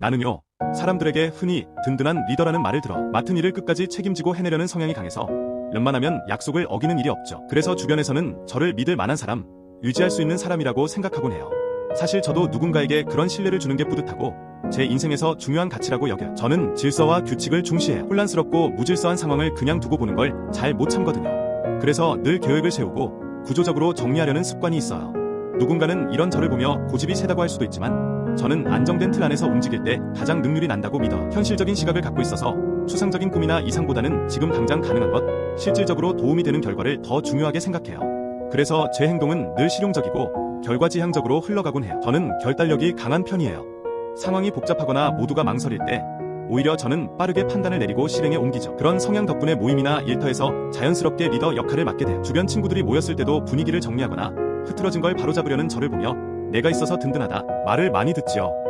나는요, 사람들에게 흔히 든든한 리더라는 말을 들어 맡은 일을 끝까지 책임지고 해내려는 성향이 강해서 웬만하면 약속을 어기는 일이 없죠. 그래서 주변에서는 저를 믿을 만한 사람, 의지할 수 있는 사람이라고 생각하곤 해요. 사실 저도 누군가에게 그런 신뢰를 주는 게 뿌듯하고 제 인생에서 중요한 가치라고 여겨요. 저는 질서와 규칙을 중시해요. 혼란스럽고 무질서한 상황을 그냥 두고 보는 걸 잘 못 참거든요. 그래서 늘 계획을 세우고 구조적으로 정리하려는 습관이 있어요. 누군가는 이런 저를 보며 고집이 세다고 할 수도 있지만 저는 안정된 틀 안에서 움직일 때 가장 능률이 난다고 믿어 현실적인 시각을 갖고 있어서 추상적인 꿈이나 이상보다는 지금 당장 가능한 것, 실질적으로 도움이 되는 결과를 더 중요하게 생각해요. 그래서 제 행동은 늘 실용적이고 결과지향적으로 흘러가곤 해요. 저는 결단력이 강한 편이에요. 상황이 복잡하거나 모두가 망설일 때 오히려 저는 빠르게 판단을 내리고 실행에 옮기죠. 그런 성향 덕분에 모임이나 일터에서 자연스럽게 리더 역할을 맡게 돼요. 주변 친구들이 모였을 때도 분위기를 정리하거나 흐트러진 걸 바로잡으려는 저를 보며 내가 있어서 든든하다 말을 많이 듣지요.